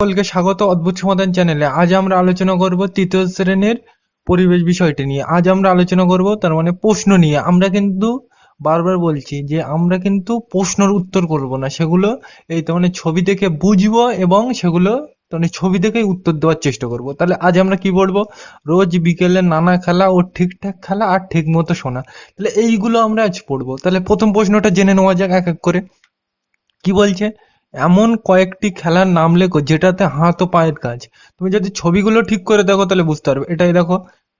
সকলকে স্বাগত অদ্ভুত সমাধান চ্যানেলে। আজ আমরা আলোচনা করব তৃতীয় শ্রেণির পরিবেশ বিষয়টি নিয়ে। আজ আমরা আলোচনা করব তার মানে প্রশ্ন নিয়ে। আমরা কিন্তু বারবার বলছি যে আমরা কিন্তু প্রশ্নের উত্তর করব না। সেগুলো এই তো মানে ছবি দেখে বুঝব এবং সেগুলো তো মানে ছবি দেখেই উত্তর দেওয়ার চেষ্টা করব। তাহলে আজ আমরা কি বলব? রোজ বিকেলে নানা খেলা ও ঠিকঠাক খেলা আর ঠিক মতো শোনা। তাহলে এইগুলো আমরা আজ পড়ব। তাহলে প্রথম প্রশ্নটা জেনে নেওয়া যাক এক এক করে। কি বলছে? এমন কয়েকটি খেলার নাম লেখো যেটাতে হাত ও পায়ের কাজ। তুমি যদি ছবিগুলো ঠিক করে দেখো তাহলে বুঝতে পারবে। এটাই দেখো,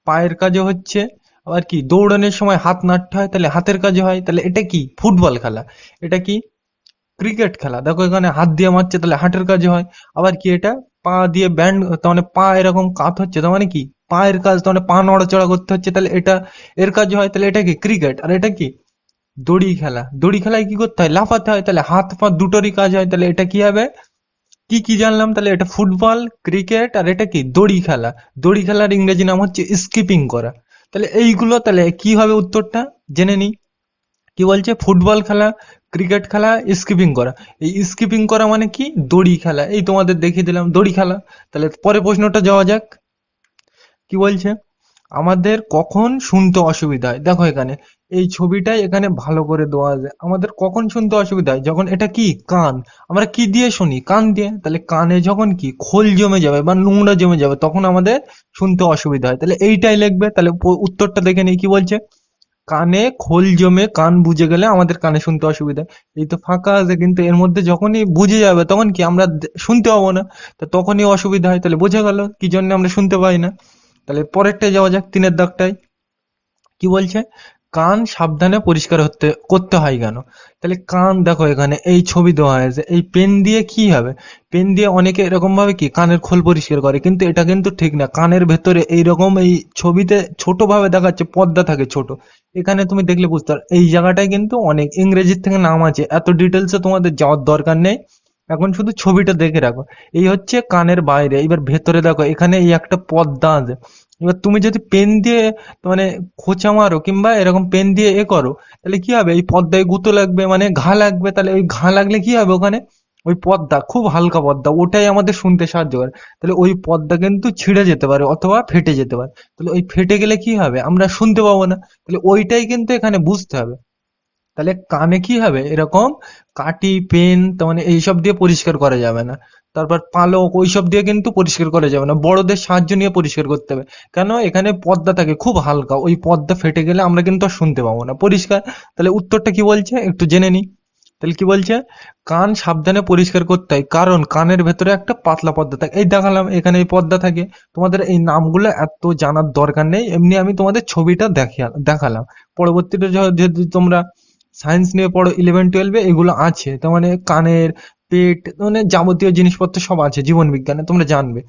পায়ের কাজে হচ্ছে, আবার কি, দৌড়ানোর সময় হাত নাড়তে হয়, তাহলে হাতের কাজে হয়, তাহলে এটা কি, ফুটবল খেলা? এটা কি, ক্রিকেট খেলা? দেখো এখানে হাত দিয়ে মারছে, তাহলে হাতের কাজে হয়। আবার কি এটা, পা দিয়ে ব্যান্ড, তার মানে পা এরকম কাত হচ্ছে, তার মানে কি, পায়ের কাজ, তার মানে পা নড়াচড়া করতে হচ্ছে, তাহলে এটা, এর কাজ হয়, তাহলে এটা কি, ক্রিকেট? আর এটা কি দড়ি খেলা। দড়ি খেলায় কি করতে হয়? লাফাতে হয়, তাহলে হাত পা দুটোরই কাজ হয়, তাহলে এটা কি হবে? কি কি জানলাম? তাহলে এটা ফুটবল, ক্রিকেট, আর এটা কি? দড়ি খেলা। দড়ি খেলার ইংরেজি নাম হচ্ছে স্কিপিং করা। তাহলে এইগুলো, তাহলে কি হবে উত্তরটা? জেনে নিই। কি বলছে? ফুটবল খেলা, ক্রিকেট খেলা, স্কিপিং করা। এই স্কিপিং করা মানে কি? দড়ি খেলা। এই তোমাদের দেখিয়ে দিলাম, দড়ি খেলা। তাহলে পরে প্রশ্নটা যাওয়া যাক। কি বলছে? আমাদের কখন শুনতে অসুবিধা হয়? দেখো এখানে। এই ছবিটাই এখানে ভালো করে দেওয়া আছে আমাদের কখন শুনতে অসুবিধা হয়? যখন এটা কি? কান। আমরা কি দিয়ে শুনি? কান দিয়ে। তাহলে কানে যখন কি? খোল জমে যাবে বা নোংরা জমে যাবে, তখন আমাদের শুনতে অসুবিধা হয়। তাহলে এইটাই লিখবে। তাহলে উত্তরটা দেখে নিই, কি বলছে? কানে খোল জমে কান বুঝে গেলে আমাদের কানে শুনতে অসুবিধা। এই তো ফাঁকা আছে, কিন্তু এর মধ্যে যখনই বুঝে যাবে, তখন কি আমরা শুনতে পাবো না? তো তখনই অসুবিধা হয়। তাহলে বোঝা গেল, কি জন্য আমরা শুনতে পাই না? তাহলে পরেরটায় যাওয়া যাক, তিনের দাগটায়। কি বলছে? কান সাবধানে পরিষ্কার হতে, করতে হয় কেন? তাহলে কান দেখো এখানে, এই ছবি দেওয়া হয়েছে, এই পেন দিয়ে কি হবে? পেন দিয়ে অনেকে এরকম ভাবে কি? কানের খোল পরিষ্কার করে, কিন্তু এটা কিন্তু ঠিক না। কানের ভেতরে এইরকম এই ছবিতে ছোট ভাবে দেখাচ্ছে, পর্দা থাকে ছোট। এখানে তুমি দেখলে বুঝতে পারো, এই জায়গাটায় কিন্তু অনেক ইংরেজির থেকে নাম আছে, এত ডিটেলসে তোমাদের যাওয়ার দরকার নেই। এখন শুধু ছবিটা দেখে রাখো। এই হচ্ছে কানের বাইরে এবার ভেতরে দেখো, এখানে এই একটা পর্দা আছে। এবার তুমি যদি পেন দিয়ে মানে খোঁচা মারো কিংবা এরকম পেন দিয়ে এ করো, তাহলে কি হবে? এই পর্দায় গুঁতো লাগবে মানে ঘা লাগবে, তাহলে ওই ঘা লাগলে কি হবে ওখানে? ওই পর্দা খুব হালকা পর্দা ওটাই আমাদের শুনতে সাহায্য করে। তাহলে ওই পর্দা কিন্তু ছিঁড়ে যেতে পারে অথবা ফেটে যেতে পারে। তাহলে ওই ফেটে গেলে কি হবে? আমরা শুনতে পাবো না। তাহলে ওইটাই কিন্তু এখানে বুঝতে হবে। তাহলে কানে কি হবে? এরকম কাটি পেন তার মানে এইসব দিয়ে পরিষ্কার করা যাবে না। তারপর পালক, ওইসব দিয়ে কিন্তু পরিষ্কার করা যাবে না। বড়দের সাহায্য নিয়ে পরিষ্কার করতে হবে। কেন? এখানে পর্দা থাকে খুব হালকা। ওই পর্দা ফেটে গেলে আমরা কিন্তু আর শুনতে পাবো না। পরিষ্কার? তাহলে উত্তরটা কি বলছে? একটু জেনে নিই। তাহলে কি বলছে? কান সাবধানে পরিষ্কার করতে হয়। কারণ কানের ভেতরে একটা পাতলা পর্দা থাকে। এই দেখালাম, এখানে এই পর্দা থাকে। তোমাদের এই নামগুলো এত জানার দরকার নেই। এমনি আমি তোমাদের ছবিটা দেখিয়া দেখালাম। পরবর্তীতে যদি তোমরা সায়েন্স নিয়ে পড়ো ইলেভেন টুয়েলভে এগুলো আছে। তার মানে কানের পেট মানে যাবতীয় জিনিসপত্র সব আছে জীবন বিজ্ঞানে তোমরা জানবে।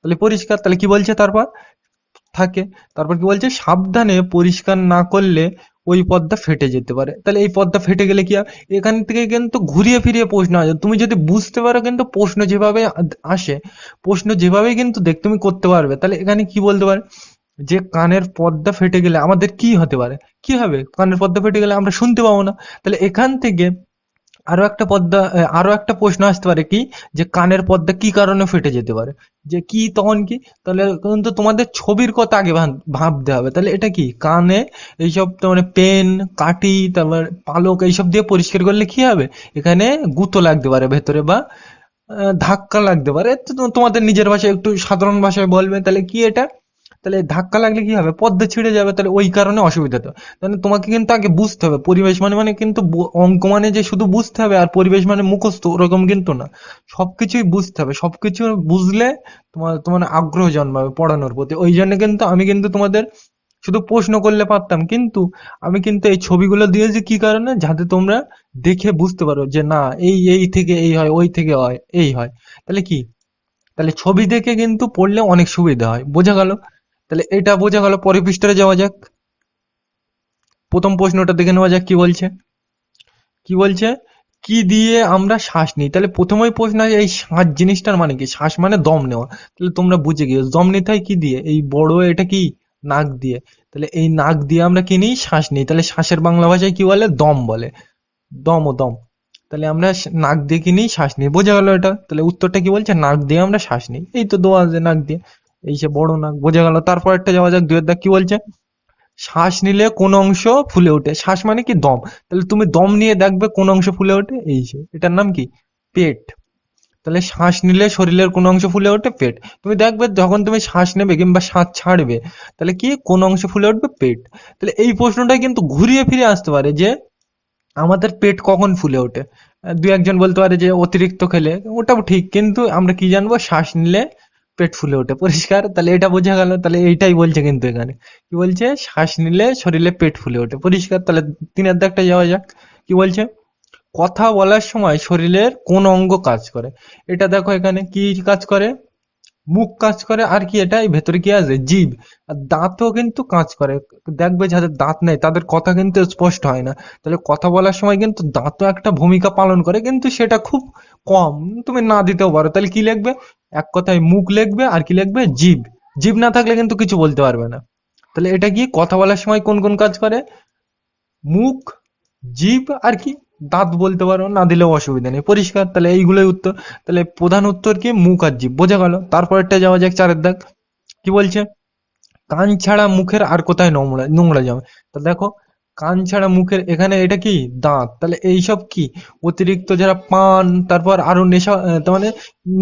তাহলে পরিষ্কার, তাহলে কি বলছে তারপর? থাকে। তারপর কি বলছে? সাবধানে পরিষ্কার না করলে ওই পর্দা ফেটে যেতে পারে। তাহলে এই পর্দা ফেটে গেলে কি? এখান থেকে কিন্তু ঘুরিয়ে ফিরিয়ে প্রশ্ন আসে। তুমি যদি বুঝতে পারো কিন্তু প্রশ্ন যেভাবে আসে, প্রশ্ন যেভাবে কিন্তু দেখ, তুমি করতে পারবে। তাহলে এখানে কি বলতে পারে? যে কানের পর্দা ফেটে গেলে আমাদের কি হতে পারে? কি হবে? কানের পর্দা ফেটে গেলে আমরা শুনতে পাবো না। তাহলে এখান থেকে আরও একটা আহ, আরও একটা প্রশ্ন আসতে পারে কি? যে কানের পর্দা কি কারণে ফেটে যেতে পারে? যে কি তখন কি? তাহলে কিন্তু তোমাদের ছবির কথা আগে ভাব- ভাবতে হবে। তাহলে এটা কি? কানে এইসব মানে পেন কাঠি তারপর পালক এইসব দিয়ে পরিষ্কার করলে কি হবে? এখানে গুঁতো লাগতে পারে ভেতরে বা ধাক্কা লাগতে পারে। তোমাদের নিজের ভাষায় একটু সাধারণ ভাষায় বলবে। তাহলে কি এটা? তাহলে ধাক্কা লাগলে কি হবে? পদ্মা ছিঁড়ে যাবে, তাহলে ওই কারণে অসুবিধা তো। তাহলে তোমাকে কিন্তু আগে বুঝতে হবে। পরিবেশ মানে মানে কিন্তু অঙ্ক মানে যে শুধু বুঝতে হবে আর পরিবেশ মানে মুখস্থ, ওরকম কিন্তু না। সবকিছুই বুঝতে হবে। সবকিছু বুঝলে তোমার তোমার আগ্রহ জন্মাবে পড়ানোর প্রতি। ওই জন্য কিন্তু আমি কিন্তু তোমাদের শুধু প্রশ্ন করলে পারতাম, কিন্তু আমি কিন্তু এই ছবিগুলো দিয়েছি কি কারণে? যাতে তোমরা দেখে বুঝতে পারো যে না, এই এই থেকে এই হয়, ওই থেকে হয়, এই হয়। তাহলে কি? তাহলে ছবি দেখে কিন্তু পড়লে অনেক সুবিধা হয়। বোঝা গেল? তাহলে এটা বোঝা গেল, পরের পৃষ্ঠায় যাওয়া যাক। প্রথম প্রশ্নটা দেখে নেওয়া যাক, কি বলছে? কি বলছে? কি দিয়ে আমরা শ্বাস নিই? তাহলে প্রথমেই প্রশ্ন আছে এই শ্বাস জিনিসটার মানে কি? শ্বাস মানে দম নেওয়া। তাহলে তোমরা বুঝে গিয়েছো, দম নিতে হয় কি দিয়ে? এই বড় এটা কি? নাক দিয়ে। তাহলে এই নাক দিয়ে আমরা কি নিই? শ্বাস নিই। তাহলে শ্বাসের বাংলা ভাষায় কি বলে? দম বলে। দম ও দম। তাহলে আমরা নাক দিয়ে কি নিই? শ্বাস নিই। বোঝা গেল এটা? তাহলে উত্তরটা কি বলছে? নাক দিয়ে আমরা শ্বাস নিই। এই তো দোয়া নাক দিয়ে। এই সে বড় নাক বোঝা গেল। তারপর একটা যাওয়া যাক, দুয়ের দাগ কি বলছে? শ্বাস নিলে কোন অংশ ফুলে ওঠে। শ্বাস মানে কি? দম। তাহলে তুমি দম নিয়ে দেখবে কোন অংশ ফুলে ওঠে। এই যে, এটার নাম কি? পেট। তাহলে শ্বাস নিলে শরীরের কোন অংশ ফুলে ওঠে? পেট। তুমি দেখবে যখন তুমি শ্বাস নেবে কিংবা শ্বাস ছাড়বে, তাহলে কি? কোন অংশ ফুলে উঠবে? পেট। তাহলে এই প্রশ্নটা কিন্তু ঘুরিয়ে ফিরে আসতে পারে যে, আমাদের পেট কখন ফুলে ওঠে? দু একজন বলতে পারে যে, অতিরিক্ত খেলে। ওটাও ঠিক। কিন্তু আমরা কি জানব? শ্বাস নিলে পেট ফুলে ওঠে, পরিষ্কার? তাহলে এটা বোঝা গেল, তাহলে এইটাই বলছে কিন্তু এখানে। কি বলছে? শ্বাস নিলে শরীরে পেট ফুলে ওঠে, পরিষ্কার? তাহলে তিনের দাগটা যাওয়া যাক। কি বলছে? কথা বলার সময় শরীরের কোন অঙ্গ কাজ করে। এটা দেখো এখানে কি কাজ করে? মুখ কাজ করে, আর কি এটাই? ভেতরে কি আছে? জিভ আর দাঁতও কিন্তু কাজ করে। দেখবে যাদের দাঁত নেই, তাদের কথা কিন্তু স্পষ্ট হয় না। তাহলে কথা বলার সময় কিন্তু দাঁতও একটা ভূমিকা পালন করে, কিন্তু সেটা খুব কম। তুমি না দিতেও পারো। তাহলে কি লিখবে? এক কথায় মুখ লিখবে, আর কি লিখবে? জিভ জিভ না থাকলে কিন্তু কিছু বলতে পারবে না। তাহলে এটা কি? কথা বলার সময় কোন কোন কাজ করে? মুখ জিভ আর কি? দাঁত বলতে পারো, না দিলেও অসুবিধা নেই। পরিষ্কার, তাহলে এইগুলোই উত্তর। তাহলে প্রধান উত্তর কি? মুখ আর জিভ। বোঝা গেল। তারপরেরটা যাওয়া যাক, চারের দাগ। কি বলছে? কান ছাড়া মুখের আর কোথায় নোংরা নোংরা যাবে তা দেখো কান ছাড়া মুখের এখানে এটা কি? দাঁত। তাহলে এইসব কি? অতিরিক্ত যারা পান, তারপর আরও নেশা তার মানে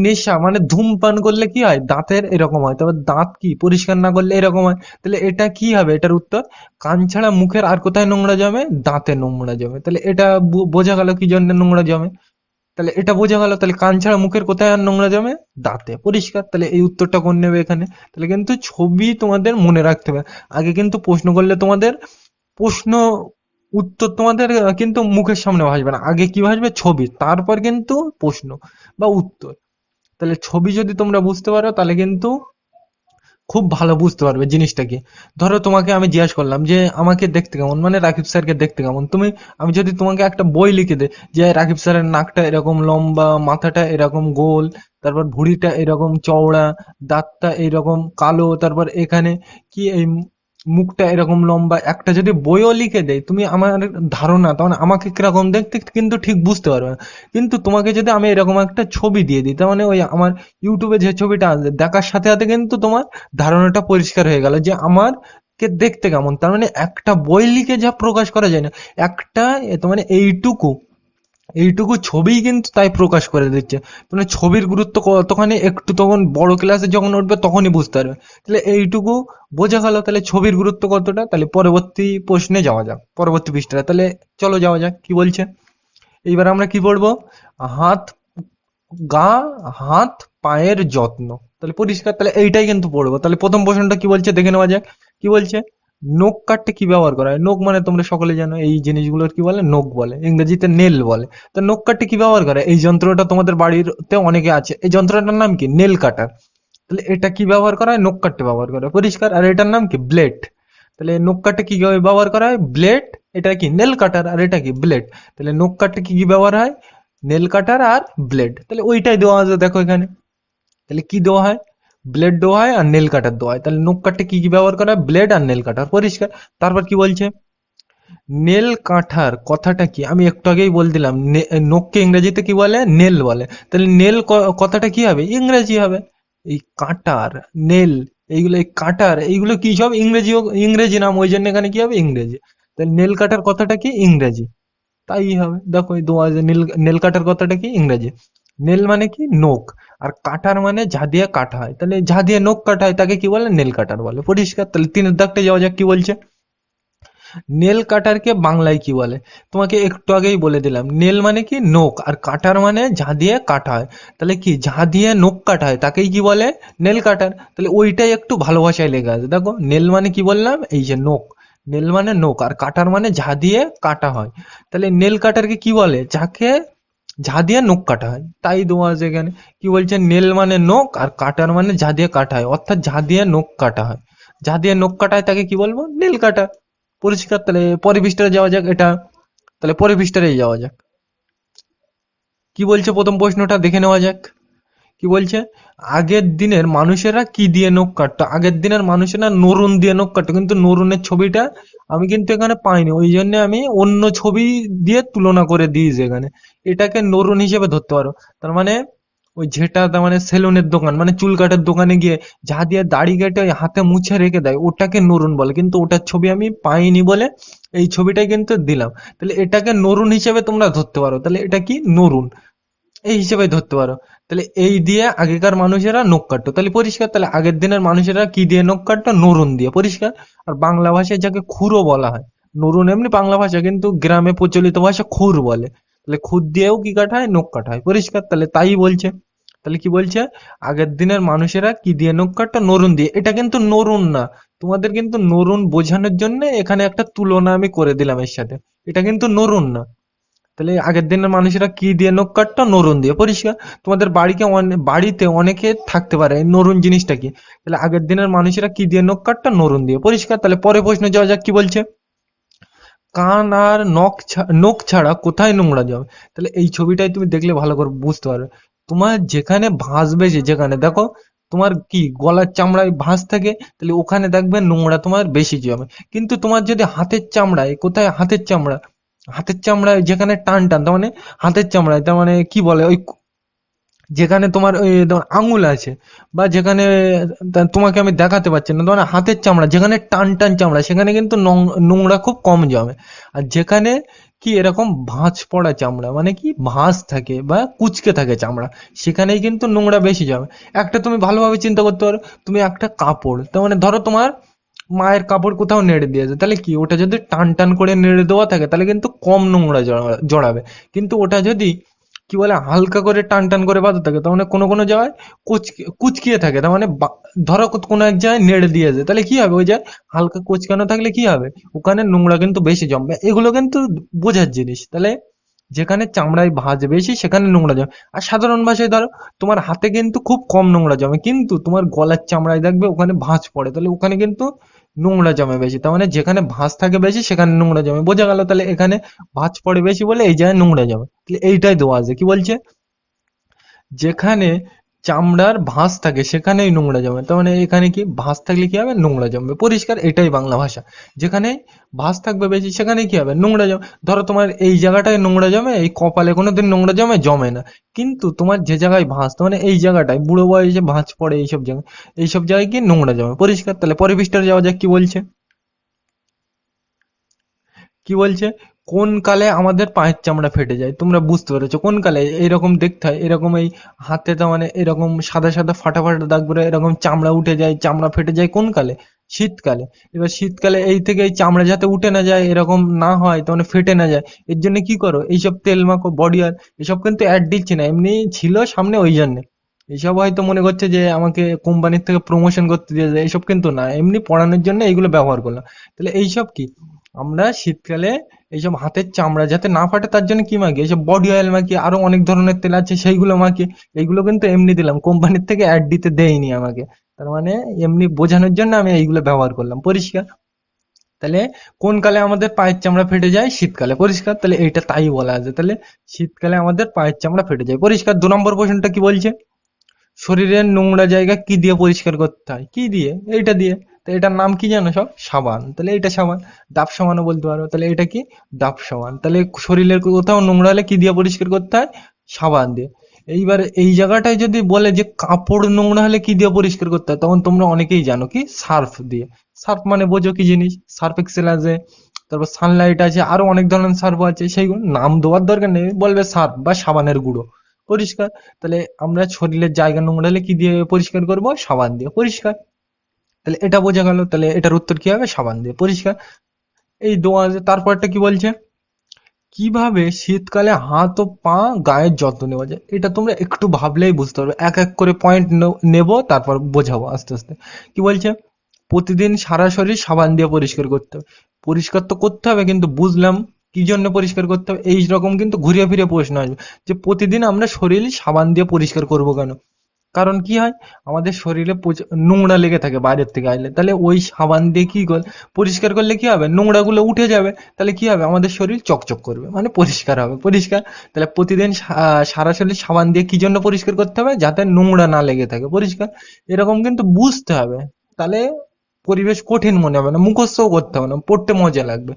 নেশা মানে ধূমপান করলে কি হয়? দাঁতের এরকম হয়। তবে দাঁত কি? পরিষ্কার না করলে এরকম হয়। তাহলে এটা কি হবে? এটার উত্তর, কান ছাড়া মুখের আর কোথায় নোংরা জমে? দাঁতে নোংরা জমে। তাহলে এটা বোঝা গেল কি জন্য নোংরা জমে? তাহলে এটা বোঝা গেল, তাহলে কান ছাড়া মুখের কোথায় আর নোংরা জমে? দাঁতে। পরিষ্কার। তাহলে এই উত্তরটা কোন নেবে এখানে? তাহলে কিন্তু ছবি তোমাদের মনে রাখতে হবে। আগে কিন্তু প্রশ্ন করলে তোমাদের প্রশ্ন, উত্তর তোমাদের কিন্তু মুখের সামনে ভাসবে না। আগে কি ভাসবে ছবি। তারপর কিন্তু প্রশ্ন বা উত্তর। তাহলে ছবি যদি তোমরা বুঝতে পারো, তাহলে কিন্তু খুব ভালো বুঝতে পারবে জিনিসটা কি ধরো তোমাকে আমি জিজ্ঞাসা করলাম যে, আমাকে দেখতে কেমন? মানে রাকিব স্যারকে দেখতে কেমন? তুমি, আমি যদি তোমাকে একটা বই লিখে দেই যে, রাকিব স্যারের নাকটা এরকম লম্বা, মাথাটা এরকম গোল, তারপর ভুঁড়িটা এরকম চওড়া, দাঁতটা এরকম কালো, তারপর এখানে কি এই মুখটা এরকম লম্বা, একটা যদি বইও লিখে দেয়, তুমি আমার ধারণা তখন আমাকে কীরকম দেখতে কিন্তু ঠিক বুঝতে পারবে না। কিন্তু তোমাকে যদি আমি এরকম একটা ছবি দিয়ে দিই, তার মানে ওই আমার ইউটিউবে যে ছবিটা আসবে, দেখার সাথে সাথে কিন্তু তোমার ধারণাটা পরিষ্কার হয়ে গেল যে আমার কে দেখতে কেমন। তার মানে একটা বই লিখে যা প্রকাশ করা যায় না, একটা মানে এইটুকু এইটুকু ছবিই কিন্তু তাই প্রকাশ করে দিচ্ছে। মানে ছবির গুরুত্ব কতখানি একটু তখন বড় ক্লাসে যখন উঠবে তখনই বুঝতে পারবে। তাহলে এইটুকু বোঝা গেল, তাহলে ছবির গুরুত্ব কতটা? তাহলে পরবর্তী প্রশ্নে যাওয়া যাক, পরবর্তী পৃষ্ঠায়। তাহলে চলো যাওয়া যাক, কি বলছে? এইবার আমরা কি পড়ব হাত, গা, হাত, পায়ের যত্ন। তাহলে পরিষ্কার, তাহলে এইটাই কিন্তু পড়ব। তাহলে প্রথম প্রশ্নটা কি বলছে? দেখে নেওয়া যাক। কি বলছে? নখ কাটতে কি ব্যবহার করা হয়? নখ মানে তোমরা সকলে জানো, এই জিনিসগুলোর কি বলে? নখ বলে, ইংরেজিতে নেল বলে। তো নখ কাটতে কি ব্যবহার করে? এই যন্ত্রটা তোমাদের বাড়িতে অনেকে আছে। এই যন্ত্রটার নাম কি? Nail cutter. তাহলে এটা কি ব্যবহার করা হয়? নোক কাটতে ব্যবহার করা। হয় পরিষ্কার? আর এটার নাম কি? ব্লেড। তাহলে নোক কাটতে কি ব্যবহার করা হয়? ব্লেড, এটা কি? Nail cutter. আর এটা কি? ব্লেড। তাহলে নখ কাটতে কি কি ব্যবহার হয়? নেল কাটার আর ব্লেড। তাহলে ওইটাই দেওয়া আছে, দেখো এখানে। তাহলে কি দেওয়া হয়? ব্লেড দেওয়া হয় আর নেল কাটার দেওয়া হয় তাহলে নখ কাটতে কি কি ব্যবহার করা হয়? ব্লেড আর নেল কাটার পরিষ্কার। তারপর কি বলছে? নেল কাঁঠার কথাটা কি? আমি একটু আগেই বল দিলাম। নে- নখকে ইংরেজিতে কি বলে? নেল বলে। তাহলে নেল কথাটা কি হবে? ইংরেজি হবে। এই কাঁটার নেল এইগুলো এই কাঁটার এইগুলো কি সব ইংরেজি ইংরেজি নাম। ওই জন্য এখানে কি হবে? ইংরেজি। তাহলে নেল কাটার কথাটা কি? ইংরেজি। তাই হবে। দেখো এই যে নীল নেল কাটার কথাটা কি? ইংরেজি। নেল মানে কি? নখ। আর কাটার মানে যা দিয়ে কাটা হয়। তাহলে যা দিয়ে নখ কাটা হয়, তাকে কি বলে? নেল কাটার বলে। পরিষ্কার। তাহলে তিনের দাগটা যাওয়া যাক, কি বলছে? নেল কাটারকে বাংলায় কি বলে? তোমাকে একটু আগেই বলে দিলাম। নেল মানে কি? নখ। আর কাটার মানে যা দিয়ে কাটা হয়। তাহলে কি? যা দিয়ে নখ কাটা হয়, তাকেই কি বলে? Nail cutter. তাহলে ওইটাই একটু ভালো ভাষায় লেখা আছে। দেখো, নেল মানে কি বললাম? এই যে নখ। নেল মানে নখ। আর কাটার মানে যা দিয়ে কাটা হয়। তাহলে নেল কাটারকে কি বলে? যাকে যা দিয়ে নখ কাটা হয়, তাই দেওয়া আছে এখানে। কি বলছে? নেল মানে নখ আর কাটার মানে যা দিয়ে কাটা হয়, অর্থাৎ যা দিয়ে নখ কাটা হয়। যা দিয়ে নখ কাটা হয়, তাকে কি বলব? নেল কাটা। পরিষ্কার, তাহলে পৃষ্ঠায় যাওয়া যাক এটা। তাহলে পৃষ্ঠায় যাওয়া যাক। কি বলছে? প্রথম প্রশ্নটা দেখে নেওয়া যাক। কি বলছে? আগের দিনের মানুষেরা কি দিয়ে নখ কাটতো? আগের দিনের মানুষেরা নরুন দিয়ে নখ কাটতো, কিন্তু নরুনের ছবিটা আমি কিন্তু এখানে পাইনি। ওই জন্য আমি অন্য ছবি দিয়ে তুলনা করে দিয়েছি এখানে। এটাকে নরুন হিসেবে ধরতে পারো। তার মানে ওই যেটা তার মানে সেলুনের দোকান মানে চুল কাটার দোকানে গিয়ে যা দিয়ে দাড়ি কেটে হাতে মুছে রেখে দেয়, ওটাকে নরুন বলে। কিন্তু ওটার ছবি আমি পাইনি বলে এই ছবিটাই কিন্তু দিলাম। তাহলে এটাকে নরুন হিসেবে তোমরা ধরতে পারো। তাহলে এটা কি? নরুন। এই হিসেবে ধরতে পারো। তাহলে এই দিয়ে আগেকার মানুষেরা নখ কাটতো। তাহলে পরিষ্কার, তাহলে আগের দিনের মানুষেরা কি দিয়ে নখ কাটতো? নরুন দিয়ে, পরিষ্কার? আর বাংলা ভাষায় যাকে খুরও বলা হয়। নরুন এমনি বাংলা ভাষা, কিন্তু গ্রামে প্রচলিত ভাষা খুর বলে। তাহলে খুর দিয়েও কি কাটা হয় নখ কাটা হয় পরিষ্কার? তাহলে তাই বলছে। তাহলে কি বলছে? আগের দিনের মানুষেরা কি দিয়ে নখ কাটতো? নরুন দিয়ে। এটা কিন্তু নরুন না। তোমাদের কিন্তু নরুন বোঝানোর জন্য এখানে একটা তুলনা আমি করে দিলাম এর সাথে। এটা কিন্তু নরুন না। তাহলে আগের দিনের মানুষেরা কি দিয়ে নখ কাটতো? নরুন দিয়ে। পরিষ্কার? তোমাদের বাড়িকে বাড়িতে অনেকে থাকতে পারে। নরুন জিনিসটা কি? তাহলে আগের দিনের মানুষেরা কি দিয়ে নখ কাটতো? নরুন দিয়ে। পরিষ্কার? তাহলে পরে প্রশ্ন যাওয়া যাক, কি বলছে? কান আর নখ নখ ছাড়া কোথায় নোংরা যাবে তাহলে এই ছবিটাই তুমি দেখলে ভালো করে বুঝতে পারবে। তোমার যেখানে ভাঁজ বেশি, যেখানে দেখো তোমার কি গলার চামড়ায় ভাঁজ থাকে, তাহলে ওখানে দেখবে নোংরা তোমার বেশি জমে। কিন্তু তোমার যদি হাতের চামড়ায়, কোথায় হাতের চামড়া? হাতের চামড়ায় যেখানে টান টান, তার মানে হাতের চামড়ায়, তার মানে কি বলে ওই যেখানে তোমার ওই আঙুল আছে বা যেখানে তোমাকে আমি দেখাতে পারছি না তোমার হাতের চামড়া, যেখানে টান টান চামড়া, সেখানে কিন্তু নোংরা খুব কম জমে। আর যেখানে কি এরকম ভাঁজ পড়া চামড়া মানে কি ভাঁজ থাকে বা কুচকে থাকে চামড়া, সেখানেই কিন্তু নোংরা বেশি জমে। একটা তুমি ভালোভাবে চিন্তা করতে পারো, তুমি একটা কাপড়, তার মানে ধরো তোমার মায়ের কাপড় কোথাও নেড়ে দিয়েছে তাহলে কি? ওটা যদি টান টান করে নেড়ে দেওয়া থাকে, তাহলে কিন্তু কম নোংরা জড়া- জড়াবে। কিন্তু ওটা যদি কি বলে, হালকা করে টান টান করে বাঁধা থাকে তার মানে কোনো কোনো জায়গায় কুচকে, কুচকিয়ে থাকে। তার মানে ধরো কোনো এক জায়গায় নেড়ে দিয়েছে তাহলে কি হবে? ওই জায়গায় হালকা কুচকানো থাকলে কি হবে? ওখানে নোংরা কিন্তু বেশি জমবে। এগুলো কিন্তু বোঝার জিনিস। তাহলে যেখানে চামড়ায় ভাঁজ বেশি, সেখানে নোংরা জমে। আর সাধারণ ভাষায় ধরো, তোমার হাতে কিন্তু খুব কম নোংরা জমে। কিন্তু তোমার গলার চামড়ায় দেখবে ওখানে ভাঁজ পড়ে। তাহলে ওখানে কিন্তু নোংরা জমে বেশি। তার মানে যেখানে ভাঁজ থাকে বেশি, সেখানে নোংরা জমে। বোঝা গেল তাহলে এখানে ভাঁজ পড়ে বেশি বলে এই জায়গায় নোংরা জমে। তাহলে এইটাই দেওয়া আছে। কি বলছে? যেখানে চামড়ার ভাঁজ থাকে, সেখানেই নোংরা জমে। তার মানে এখানে কি, ভাঁজ থাকলে কি হবে? নোংরা জমবে। পরিষ্কার এটাই বাংলা ভাষা। যেখানে ভাঁজ থাকবে বেশি, সেখানে কি হবে? নোংরা জমে। ধরো তোমার এই জায়গাটায় নোংরা জমে, এই কপালে কোনোদিন নোংরা জমে জমে না। কিন্তু তোমার যে জায়গায় ভাঁজ মানে এই জায়গাটায়, বুড়ো বয়সে ভাঁজ পড়ে এইসব জায়গায় এইসব জায়গায় কি নোংরা জমে? পরিষ্কার? তাহলে পরে যাওয়া যাক, কি বলছে? কি বলছে? কোন কালে আমাদের পায়ের চামড়া ফেটে যায়? তোমরা বুঝতে পেরেছ কোন কালে? এরকম দেখতে হয়, এরকম এই হাতে তো মানে এরকম সাদা সাদা ফাটা ফাটা দাগ পরে এরকম চামড়া উঠে যায়, চামড়া ফেটে যায় কোন কালে? শীতকালে। এবার শীতকালে এই থেকে এই চামড়া যাতে উঠে না যায়, এরকম না হয়, তো মানে ফেটে না যায়, এর জন্য কি করো? এইসব তেল মাখো, বডি আর, এসব কিন্তু অ্যাড দিচ্ছি না, এমনি ছিল সামনে ওই জন্যে। এইসব হয়তো মনে করছে যে আমাকে কোম্পানির থেকে প্রমোশন করতে দিয়ে যায় এইসব কিন্তু না, এমনি পড়ানোর জন্য এইগুলো ব্যবহার করলাম। তাহলে এইসব কি? আমরা শীতকালে এইসব হাতের চামড়া যাতে না ফাটে, তার জন্য কি মাখি এইসব বডি অয়েল মাখি আরও অনেক ধরনের তেল আছে, সেইগুলো মাখি এইগুলো কিন্তু এমনি দিলাম কোম্পানির থেকে অ্যাড দিতে দেয়নি আমাকে। তার মানে এমনি বোঝানোর জন্য আমি এইগুলো ব্যবহার করলাম। পরিষ্কার? তাহলে কোন কালে আমাদের পায়ের চামড়া ফেটে যায়? শীতকালে। পরিষ্কার? তাহলে এইটা তাই বলা আছে। তাহলে শীতকালে আমাদের পায়ের চামড়া ফেটে যায়। পরিষ্কার? দু নম্বর প্রশ্নটা কি বলছে? শরীরের নোংরা জায়গা কি দিয়ে পরিষ্কার করতে হয়? কি দিয়ে? এইটা দিয়ে। এটার নাম কি জানো সব? সাবান। তাহলে এটা সাবান। ডাব সাবানও বলতে পারো। তাহলে এটা কি? ডাব সাবান। তাহলে শরীরের কোথাও নোংরা হলে কি দিয়ে পরিষ্কার করতে হয়? সাবান দিয়ে। এইবার এই জায়গাটায় যদি বলে যে কাপড় নোংরা হলে কি দিয়ে পরিষ্কার করতে হয়? তখন তোমরা অনেকেই জানো কি? সার্ফ দিয়ে। সার্ফ মানে বোঝো কি জিনিস? সার্ফ এক্সেল আছে, তারপর সানলাইট আছে, আরও অনেক ধরনের সার্ফ আছে। সেইগুলো নাম দেওয়ার দরকার নেই। বলবে সার্ফ বা সাবানের গুঁড়ো। পরিষ্কার। তাহলে আমরা শরীরের জায়গা নোংরা হলে কি দিয়ে পরিষ্কার করব? সাবান দিয়ে। পরিষ্কার। তাহলে এটা বোঝা গেল, তাহলে এটার উত্তর কি হবে? সাবান দিয়ে। পরিষ্কার। এই দোয়া, তারপরটা কি বলছে? কীভাবে শীতকালে হাত ও পা গায়ের যত্ন নেওয়া যায়? এটা তোমরা একটু ভাবলেই বুঝতে পারবে। এক এক করে পয়েন্ট নেব, তারপর বোঝাবো আস্তে আস্তে। কি বলছে? প্রতিদিন সারা শরীর সাবান দিয়ে পরিষ্কার করতে হবে। পরিষ্কার তো করতে হবে, কিন্তু বুঝলাম কি জন্য পরিষ্কার করতে হবে? এই রকম কিন্তু ঘুরিয়ে ফিরে প্রশ্ন আসবে যে প্রতিদিন আমরা শরীর সাবান দিয়ে পরিষ্কার করব কেন? কারণ কি হয়? আমাদের শরীরে নোংরা লেগে থাকে বাইরের থেকে আসলে। তাহলে ওই সাবান দিয়ে কি কর, পরিষ্কার করলে কি হবে? নোংরাগুলো উঠে যাবে। তাহলে কি হবে? আমাদের শরীর চকচক করবে। মানে পরিষ্কার হবে। পরিষ্কার। তাহলে প্রতিদিন সারা শরীর সাবান দিয়ে কি জন্য পরিষ্কার করতে হবে? যাতে নোংরা না লেগে থাকে। পরিষ্কার। এরকম কিন্তু বুঝতে হবে। তাহলে পরিবেশ কঠিন মনে হবে না। মুখস্থও করতে হবে না। পড়তে মজা লাগবে।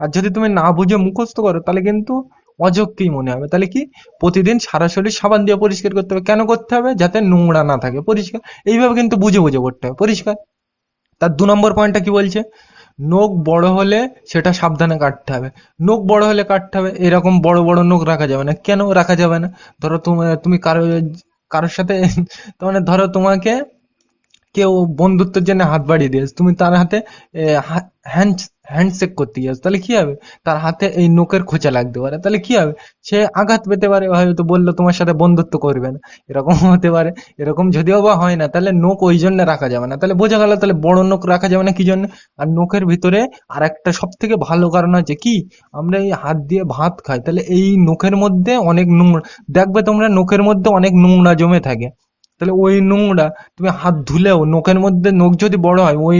আর যদি তুমি না বুঝে মুখস্থ করো, তাহলে কিন্তু অযোগ্যই মনে হবে। তাহলে কি? প্রতিদিন সারা শরীর সাবান দিয়ে পরিষ্কার করতে হবে। কেন করতে হবে? যাতে নোংরা না থাকে। পরিষ্কার। এইভাবে কিন্তু বুঝে বুঝে করতে হবে। পরিষ্কার। তার দু নম্বর পয়েন্টটা কি বলছে? নখ বড় হলে সেটা সাবধানে কাটতে হবে। নখ বড় হলে কাটতে হবে। এরকম বড় বড় নখ রাখা যাবে না। কেন রাখা যাবে না? ধরো তুমি তুমি কারও, কারোর সাথে মানে ধরো তোমাকে কেউ বন্ধুত্বের জন্য হাত বাড়িয়ে দিয়েছে। তুমি তার হাতে হ্যান্ড হ্যান্ডশেক করতে গিয়েছো তাহলে কি হবে? তার হাতে এই নখের খোঁচা লাগতে পারে। তাহলে কি হবে? সে আঘাত পেতে পারে, হয়তো বলল, তোমার সাথে বন্ধুত্ব করবে না। এরকম হতে পারে। এরকম যদিও বা হয় না, তাহলে নখ ওই জন্য রাখা যাবে না। তাহলে বোঝা গেল, তাহলে বড় নখ রাখা যাবে না, কি জন্য? আর নখের ভিতরে আর একটা সব থেকে ভালো কারণ হচ্ছে কি? আমরা এই হাত দিয়ে ভাত খাই, তাহলে এই নখের মধ্যে অনেক নোংরা, দেখবে তোমরা নখের মধ্যে অনেক নোংরা জমে থাকে। তাহলে ওই নোংরা তুমি হাত ধুলেও নখের মধ্যে নখ যদি বড় হয়, ওই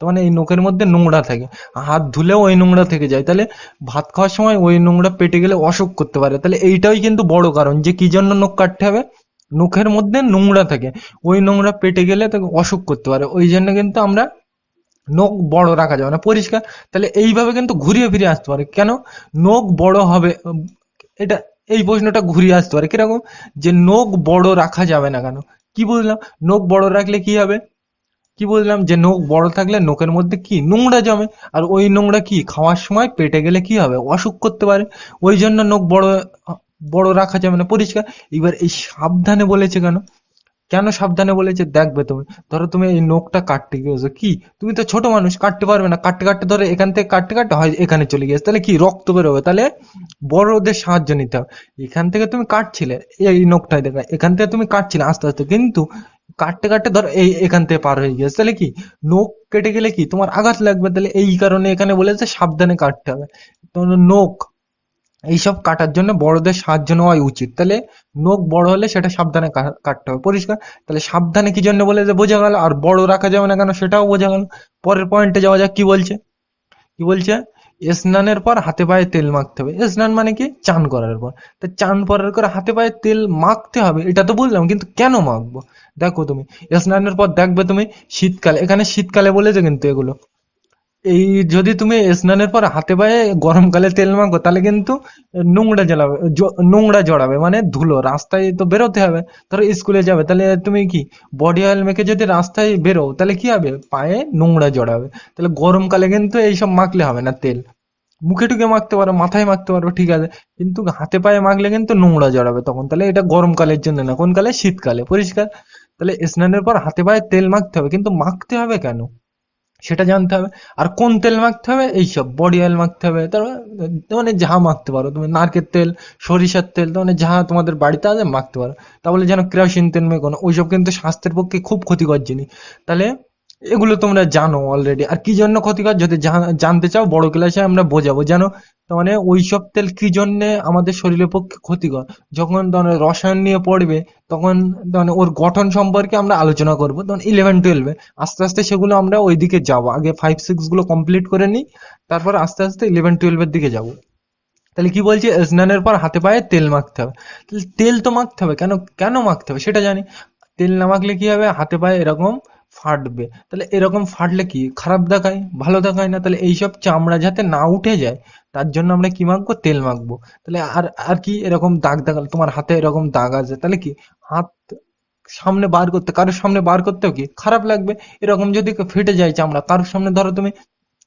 তার মানে এই নখের মধ্যে নোংরা থাকে। হাত ধুলেও ওই নোংরা থেকে যায়। তাহলে ভাত খাওয়ার সময় ওই নোংরা পেটে গেলে অসুখ করতে পারে। তাহলে এইটাই কিন্তু বড় কারণ যে কি জন্য নখ কাটতে হবে? নখের মধ্যে নোংরা থাকে। ওই নোংরা পেটে গেলে তাকে অসুখ করতে পারে। ওই জন্য কিন্তু আমরা নখ বড় রাখা যাবে না। পরিষ্কার? তাহলে এইভাবে কিন্তু ঘুরিয়ে ফিরে আসতে পারে। কেন? নখ বড় হবে, এটা, এই প্রশ্নটা ঘুরিয়ে আসতে পারে। কীরকম? যে নখ বড় রাখা যাবে না কেন? কি বুঝলাম? নখ বড় রাখলে কি হবে? কি বললাম? যে নখ বড় থাকলে নখের মধ্যে কি? নোংরা জমে। আর ওই নোংরা কি? খাওয়ার সময় পেটে গেলে কি হবে? অসুখ করতে পারে। ওই জন্য নখ বড় বড় রাখা যাবে না, পরিষ্কার। এবার এই সাবধানে বলেছে কেন? কেন সাবধানে বলেছে? দেখবে তুমি। ধরো তুমি এই নখটা কাটতে গিয়েছো। কি? তুমি তো ছোট মানুষ, কাটতে পারবে না। কাটতে কাটতে ধরো এখান থেকে কাটতে কাটতে হয় এখানে চলে গিয়েছে। তাহলে কি? রক্ত বেরোবে। তাহলে বড়দের সাহায্য নিতে হবে। এখান থেকে তুমি কাটছিলে। এই নখটাই দেখা। এখান থেকে তুমি কাটছিলে আস্তে আস্তে। কিন্তু কাটতে কাটতে ধরো এই এখান থেকে পার হয়ে গিয়েছে। তাহলে কি? নখ কেটে গেলে কি? তোমার আঘাত লাগবে। তাহলে এই কারণে এখানে বলেছে সাবধানে কাটতে হবে। নখ, এইসব কাটার জন্য বড়দের সাহায্য নেওয়াই উচিত। তাহলে নখ বড় হলে সেটা সাবধানে কাটতে হবে। পরিষ্কার? তাহলে সাবধানে কি জন্য বলে যে বোঝা গেল। আর বড় রাখা যাবে না কেন? সেটাও বোঝা গেল। পরের পয়েন্টে যাওয়া যাক। কি বলছে? কি বলছে? স্নানের পর হাতে পায়ে তেল মাখতে হবে। স্নান মানে কি? চান করার পর। তা চান করার পর হাতে পায়ে তেল মাখতে হবে, এটা তো বললাম, কিন্তু কেন মাখবো? দেখো তুমি, স্নানের পর দেখবে তুমি শীতকালে, এখানে শীতকালে বলেছে কিন্তু এগুলো। এই যদি তুমি স্নানের পর হাতে পায়ে গরমকালে তেল মাখো, তাহলে কিন্তু নোংরা জ্বালাবে নোংরা জড়াবে মানে ধুলো, রাস্তায় তো বেরোতে হবে, ধরো স্কুলে যাবে, তাহলে তুমি কি বডি অয়েল মেখে যদি রাস্তায় বেরো তাহলে কি হবে? পায়ে নোংরা জড়াবে, তাহলে গরমকালে কিন্তু এইসব মাখলে হবে না তেল। মুখে টুকে মাখতে পারো, মাথায় মাখতে পারো, ঠিক আছে, কিন্তু হাতে পায়ে মাখলে কিন্তু নোংরা জড়াবে তখন, তাহলে এটা গরমকালের জন্য না, কোন কালে? শীতকালে, পরিষ্কার। তাহলে স্নানের পর হাতে পায়ে তেল মাখতে হবে, কিন্তু মাখতে হবে কেন? সেটা জানতে হবে। আর কোন তেল মাখতে হবে? এইসব। বডি অয়েল মাখতে হবে। তারপর মানে যাহা মাখতে পারো। তুমি নারকেল তেল, সরিষার তেল মানে যা তোমাদের বাড়িতে আছে মাখতে পারো। তা বলে যেন কেরোসিন তেল মেখো না। ওইসব কিন্তু স্বাস্থ্যের পক্ষে খুব ক্ষতিকর জিনিস। তাহলে এগুলো তোমরা জানো অলরেডি আর কি জন্য ক্ষতিকর? যদি জানতে চাও, বড় ক্লাসে আমরা বোঝাবো। জানো মানে ওইসব তেল কি জন্য আমাদের শরীরের পক্ষে ক্ষতিকর? যখন ধরো রসায়ন নিয়ে পড়বে, তখন মানে ওর গঠন সম্পর্কে আমরা আলোচনা করব। তখন ইলেভেন টুয়েলভে আস্তে আস্তে সেগুলো আমরা ওই দিকে যাব। আগে ফাইভ সিক্সগুলো কমপ্লিট করে নিই, তারপর আস্তে আস্তে ইলেভেন টুয়েলভের দিকে যাব। তাহলে কি বলছে? স্নানের পর হাতে পায়ে তেল মাখতে হবে। তেল তো মাখতে হবে। কেন কেন মাখতে হবে? সেটা জানি। তেল না মাখলে কি হবে? হাতে পায়ে এরকম ফাটবে। তাহলে এরকম ফাটলে কি? খারাপ দেখায়? ভালো দেখায় না? তাহলে এইসব চামড়া যাতে না উঠে যায়, তার জন্য আমরা কি মাখবো? তেল মাখবো। তাহলে আর আর কি এরকম দাগ দাগ তোমার হাতে এরকম দাগ আছে, তাহলে কি? হাত সামনে বার করতে, কারোর সামনে বার করতেও কি? খারাপ লাগবে। এরকম যদি ফেটে যায় চামড়া, কারোর সামনে ধরো তুমি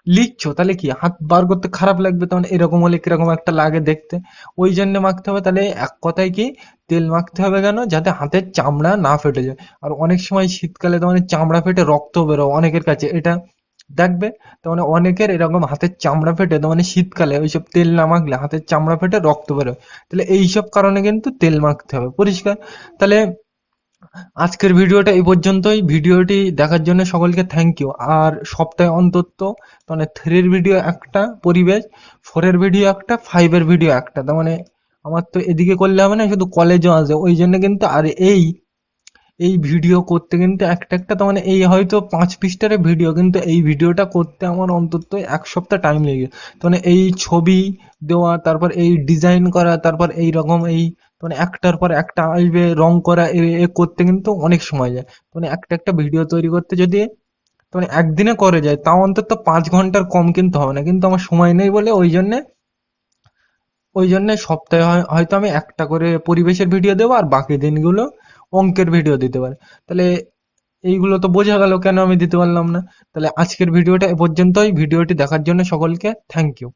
লিখছো, তাহলে কি? হাত বার করতে খারাপ লাগবে, তখন এরকম হলে কীরকম একটা লাগে দেখতে? ওই জন্য মাখতে হবে, তাহলে এক কথায় কি? তেল মাখতে হবে কেন? যাতে হাতের চামড়া না ফেটে যায়। আর অনেক সময় শীতকালে তো মানে চামড়া ফেটে রক্ত বেরো অনেকের কাছে। এটা দেখবে? তো মানে অনেকের এরকম হাতের চামড়া ফেটে, তো মানে শীতকালে ওইসব তেল না মাখলে হাতের চামড়া ফেটে রক্ত বেরোয়। তাহলে এইসব কারণে কিন্তু তেল মাখতে হবে। পরিষ্কার? তাহলে আজকের ভিডিওটা এই পর্যন্তই। ভিডিওটি দেখার জন্য সকলকে থ্যাংক ইউ আর সপ্তাহে অন্তত মানে থ্রির ভিডিও একটা পরিবেশ ফোরের ভিডিও একটা ফাইভের ভিডিও একটা। তার মানে আমার তো এদিকে করলে হবে না, শুধু কলেজও আসে ওই জন্য কিন্তু আর এই এই ভিডিও করতে কিন্তু একটা একটা তো মানে এই হয়তো পাঁচ পৃষ্ঠার ভিডিও কিন্তু এই ভিডিওটা করতে আমার অন্তত এক সপ্তাহ টাইম লেগে তো মানে এই ছবি দেওয়া, তারপর এই ডিজাইন করা, তারপর এই রকম এই মানে একটার পর একটা আসবে, রং করা, এ করতে কিন্তু অনেক সময় যায়। মানে একটা একটা ভিডিও তৈরি করতে যদি মানে একদিনে করে যায়, তাও অন্তত পাঁচ ঘণ্টার কম কিন্তু হবে না। কিন্তু আমার সময় নেই বলে ওই জন্যে ওই জন্যে সপ্তাহে হয়- হয়তো আমি একটা করে পরিবেশের ভিডিও দেবো আর বাকি দিনগুলো অঙ্কের ভিডিও দিতে পারে। তাহলে এইগুলো তো বোঝা গেল কেন আমি দিতে পারলাম না। তাহলে আজকের ভিডিওটা এ পর্যন্তই। ভিডিওটি দেখার জন্য সকলকে থ্যাংক ইউ